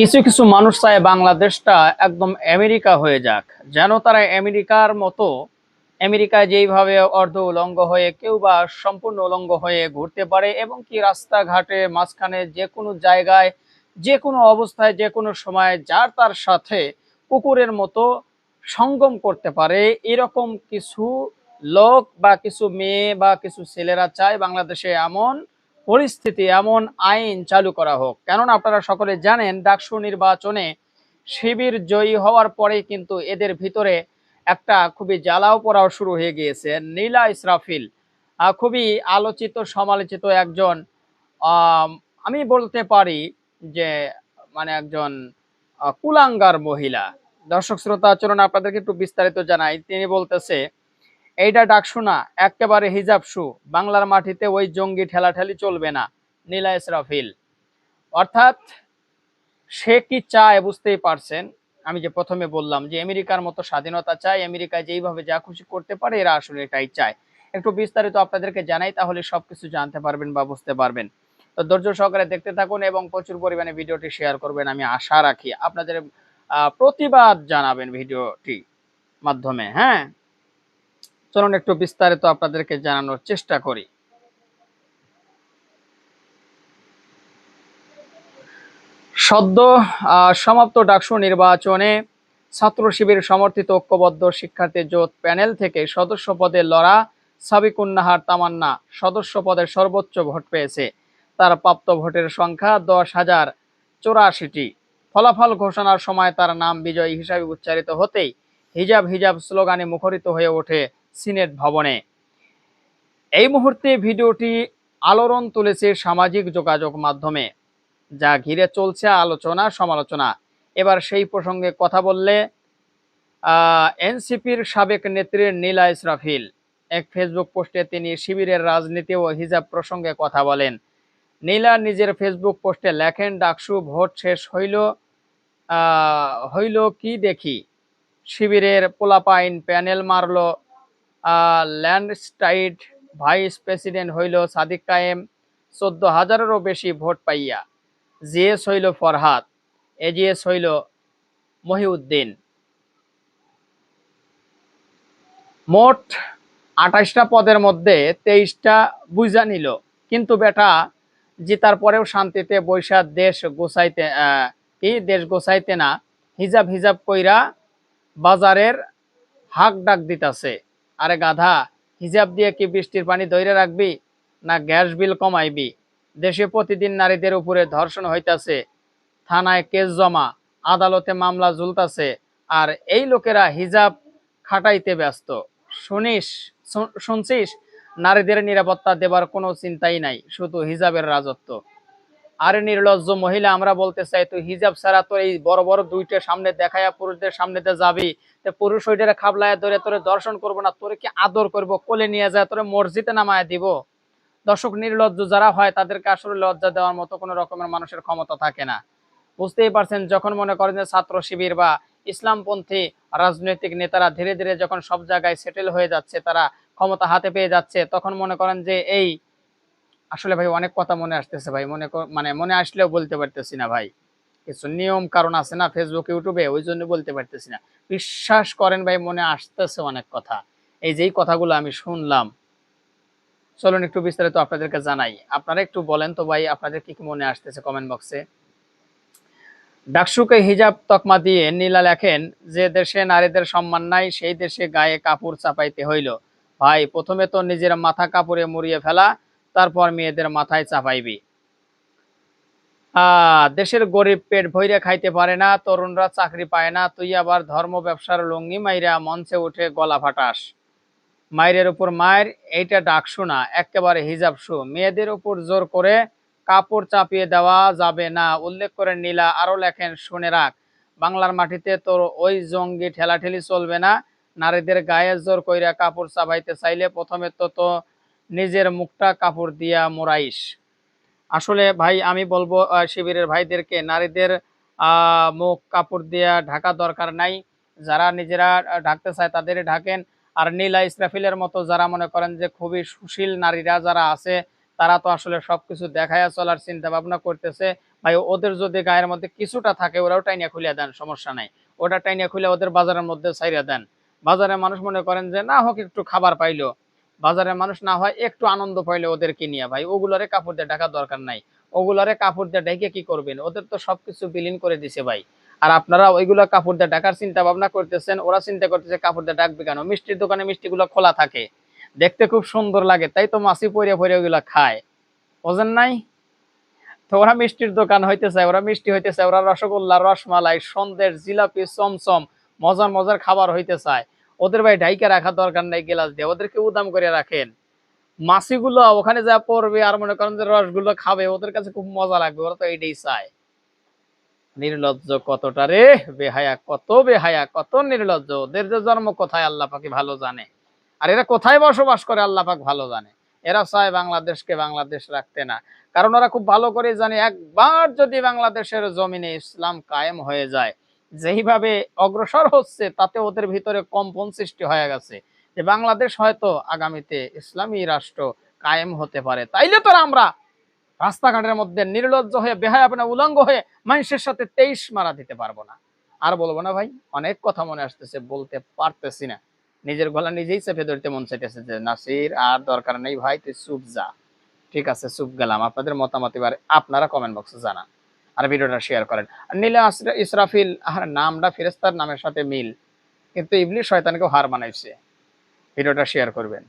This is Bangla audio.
কিছু কিছু মানুষ চায় বাংলাদেশটা একদম আমেরিকা হয়ে যাক। যেন তারা আমেরিকার মতো আমেরিকায় যেইভাবে অর্ধ উলঙ্গ হয়ে কেউ বা সম্পূর্ণ উলঙ্গ হয়ে ঘুরতে পারে এবং কি রাস্তাঘাটে মাঝখানে যে কোনো জায়গায় যে কোনো অবস্থায় যে কোনো সময় যার তার সাথে কুকুরের মতো সঙ্গম করতে পারে, এরকম কিছু লোক বা কিছু মেয়ে বা কিছু ছেলেরা চায় বাংলাদেশে এমন পরিস্থিতি এমন আইন চালু করা হোক। কেননা আপনারা সকলে জানেন, ডাকসু নির্বাচনে শিবির জয়ী হওয়ার পরে কিন্তু এদের ভিতরে একটা খুবই জ্বালাও পড়াও শুরু হয়ে গিয়েছে। নীলা ইসরাফিল খুবই আলোচিত, সমালোচিত একজন, আমি বলতে পারি যে মানে একজন কুলাঙ্গার মহিলা। দর্শক শ্রোতা, চলুন আপনাদেরকে একটু বিস্তারিত জানাই। তিনি বলতেছে এইটা ডাকসু না একেবারে হিজাব শু। বাংলার মাটিতে ওই জঙ্গি ঠেলাঠেলি চলবে না, নীলা ইসরাফিল অর্থাৎ, সে কি চায় বুঝতেই পারছেন? আমি যে প্রথমে বললাম যে আমেরিকার মতো স্বাধীনতা চায় আমেরিকায় যেইভাবে যা খুশি করতে পারে, এরা আসলে এটাই চায়। একটু বিস্তারিত আপনাদেরকে জানাই, তাহলে সবকিছু জানতে পারবেন বা বুঝতে পারবেন। তো ধৈর্য সহকারে দেখতে থাকুন এবং প্রচুর পরিমাণে ভিডিওটি শেয়ার করবেন, আমি আশা রাখি। আপনাদের প্রতিবাদ জানাবেন ভিডিওটি মাধ্যমে হ্যাঁ? চলুন একটু বিস্তারিত আপনাদেরকে জানানোর চেষ্টা করি। সদ্য সমাপ্ত ডাকসু নির্বাচনে ছাত্র শিবির সমর্থিত ঐক্যবদ্ধ শিক্ষার্থী জোট প্যানেল থেকে সদস্য পদে লড়া সাবিকুন্নাহার তামান্না সদস্য পদের সর্বোচ্চ ভোট পেয়েছে। তার প্রাপ্ত ভোটের সংখ্যা দশ হাজার চৌরাশিটি। ফলাফল ঘোষণার সময় তার নাম বিজয়ী হিসাবে উচ্চারিত হতেই হিজাব হিজাব স্লোগানে মুখরিত হয়ে ওঠে সিনেট ভবনে। এই মুহূর্তে ভিডিওটি আলোড়ন তুলেছে সামাজিক যোগাযোগ মাধ্যমে, যা ঘিরে চলছে আলোচনা সমালোচনা। এবার সেই প্রসঙ্গে কথা বললে এনসিপির সাবেক নেত্রী নীলা ইসরাফিল। এক ফেসবুক পোস্টে তিনি শিবিরের রাজনীতি ও হিজাব প্রসঙ্গে কথা বলেন। নীলা নিজের ফেসবুক পোস্টে লেখেন, ডাকসু, ভোট শেষ হইল হইল কি দেখি? শিবিরের পোলাপাইন প্যানেল মারল ল্যান্ডস্টাইড ভাইস প্রেসিডেন্ট হইল সাদিক কায়েম, চোদ্দ হাজারেরও বেশি ভোট পাইয়া। জিএস হইল ফরহাদ, এজিএস হইল মহিউদ্দিন। মোট আঠাশটা পদের মধ্যে তেইশটা বুঝা নিল। কিন্তু বেটা, জিতার পরেও শান্তিতে বৈশা দেশ গোছাইতে কি দেশ গোছাইতে না, হিজাব হিজাব কইরা বাজারের হাক ডাক দিতাছে। আরে গাধা, হিজাব দিয়ে কি বৃষ্টির পানি ধরে রাখবি, না গ্যাস বিল কমাইবি? দেশে প্রতিদিন নারীদের উপরে ধর্ষণ হইতাছে, থানায় কেস জমা, আদালতে মামলা ঝুলতাছে, আর এই লোকেরা হিজাব খাটাইতে ব্যস্ত। শুনিস শুনছিস? নারীদের নিরাপত্তা দেবার কোনো চিন্তাই নাই, শুধু হিজাবের রাজত্ব। আরে নির্লজ্জ মহিলা, আমরা বলতে চাই, তুই হিজাব ছাড়া তোর এই বড় বড় দুইটা সামনে দেখায়া পুরুষদের সামনেতে যাবি। তো পুরুষ ওইটারে খাবলায় ধরে তোরে দর্শন করব না, তোরে কি আদর করব? কোলে নিয়ে যায়, তোরে মসজিদে নামায় দিব? দর্শক, নির্লজ্জ যারা হয়, তাদেরকে আসলে লজ্জা দেওয়ার মতো কোনো রকমের মানুষের ক্ষমতা থাকে না। বুঝতেই পারছেন, যখন মনে করেন যে ছাত্র শিবির বা ইসলামপন্থী রাজনৈতিক নেতারা ধীরে ধীরে যখন সব জায়গায় সেটেল হয়ে যাচ্ছে, তারা ক্ষমতা হাতে পেয়ে যাচ্ছে, তখন মনে করেন যে এই আসলে ভাই অনেক কথা মনে আসতেছে ভাই, মনে মানে মনে আসলেও বলতে পারতেছি না ভাই। কিছু নিয়ম কারণ আছে না ফেসবুক ইউটিউবে ওই জন্য বলতে পারতেছি না। বিশ্বাস করেন ভাই, মনে আসতেছে অনেক কথা। এই যেই কথাগুলো আমি শুনলাম, চলুন একটু বিস্তারিত আপনাদেরকে জানাই। আপনারা একটু বলেন তো ভাই, আপনাদের কি কি মনে আসতেছে কমেন্ট বক্সে ডাকসুকে হিজাব তকমা দিয়ে নীলা লেখেন, যে দেশে নারীদের সম্মান নাই, সেই দেশে গায়ে কাপড় চাপাইতে হইল। ভাই, প্রথমে তো নিজের মাথা কাপড়ে মুড়িয়ে ফেলা তারপর মেয়েদের মাথায় চাপাইবি। দেশের গরিব পেট ভইরে খাইতে পারে না, তরুণরা চাকরি পায় না, তুই আবার ধর্ম ব্যবসার লঙ্গি মাইরা মঞ্চে উঠে গলা ফাটাস। মায়ের উপর মায়ের এইটা ডাকসু না একেবারে হিজাব শু। মেয়েদের উপর জোর করে কাপড় চাপিয়ে দেওয়া যাবে না, উল্লেখ করে নীলা আরও লেখেন, শুনে রাখ, বাংলার মাটিতে তোর ওই জঙ্গি ঠেলাঠেলি চলবে না। নারীদের গায়ে জোর কইরা কাপড় চাপাইতে চাইলে প্রথমে তো তো নিজের মুখটা কাপড় দিয়া মোড়াইস আসলে ভাই, আমি বলব শিবিরের ভাইদেরকে, নারীদের মুখ কাপড় দিয়া ঢাকা দরকার নাই। যারা নিজেরা ঢাকতে চায় তাদের ঢাকেন। আর নীলা ইসরাফিলের মতো যারা মনে করেন যে খুবই সুশীল নারীরা যারা আছে, তারা তো আসলে সবকিছু দেখায়া চলার চিন্তা ভাবনা করতেছে। ভাই, ওদের যদি গায়ের মধ্যে কিছুটা থাকে, ওরাও টাইনিয়া খুলিয়া দেন, সমস্যা নাই। ওটা টাইনিয়া খুলে ওদের বাজারের মধ্যে ছাইরা দেন। বাজারে মানুষ মনে করেন যে, না হোক, একটু খাবার পাইলো। বাজারের মানুষ না হয় একটু আনন্দ পাইলো ওদেরকে নিয়ে ভাই। ওগুলোরে কাপড় দিয়ে ঢাকা দরকার নাই। ওগুলোরে কাপড় দিয়ে ঢেকে কি করবেন? ওদের তো সবকিছু বিলীন করে দিছে ভাই। আর আপনারা ওইগুলো কাপড় দিয়ে ঢাকার চিন্তা ভাবনা করতেছেন, ওরা চিন্তা করতেছে কাপড় দিয়ে ডাকবে কেন? মিষ্টির দোকানে মিষ্টিগুলো খোলা থাকে। দেখতে খুব সুন্দর লাগে, তাই তো মাছি পরে পরে ওইগুলো খায়। বোঝেন নাই? তো ওরা মিষ্টির দোকান হইতে চায় ওরা মিষ্টি হইতে চায় ওরা রসগোল্লা, রসমালাই, সন্দেশ, জিলাপি, চমচম, মজার মজার খাবার হইতে চায়। ওদের ভাই ডাইকে রাখা দরকার নাই, গেলাস দিয়ে। ওদেরকে উদাম করে রাখেন। মাছিগুলো ওখানে যা পড়বে আর মনে করেন যে রসগুলো খাবে, ওদের কাছে খুব মজা লাগবে, ওরা তো এইটাই চায়। নির্লজ্জ কতটা রে, বেহায়া কত বেহায়া কত নির্লজ্জ। ওদের যে জন্ম কোথায়, আল্লাহ পাকে ভালো জানে। আর এরা কোথায় বসবাস করে, আল্লাহ পাক ভালো জানে। এরা চায় বাংলাদেশকে বাংলাদেশ রাখতে না। কারণ ওরা খুব ভালো করে জানে, একবার যদি বাংলাদেশের জমিনে ইসলাম কায়েম হয়ে যায় যেইভাবে অগ্রসর হচ্ছে, তাতে ওদের ভিতরে কম্পন সৃষ্টি হয়ে গেছে যে বাংলাদেশ হয়তো আগামীতে ইসলামী রাষ্ট্র কায়েম হতে পারে। তাইলে তো আমরা রাস্তাঘাটের মধ্যে নির্লজ্জ হয়ে বেহায় আপনার উলঙ্গ হয়ে মানুষের সাথে তেইশ মারা দিতে পারব না। আর বলব না ভাই, অনেক কথা মনে আসতেছে, বলতে পারতেছি না। নিজের গলা নিজেই চেপে ধরতে মন চাইতেছে যে, নাসির, আর দরকার নেই ভাই, তুই চুপ যা। ঠিক আছে, চুপ গেলাম। আপনাদের মতামত এবার আপনারা কমেন্ট বক্সে জানান। আর ভিডিওটা শেয়ার করেন। আর নীলা ইসরাফিল, আর নামটা ফেরেস্তার নামের সাথে মিল। কিন্তু ইবলি শয়তানকেও হার মানাইছে। ভিডিওটা শেয়ার করবেন।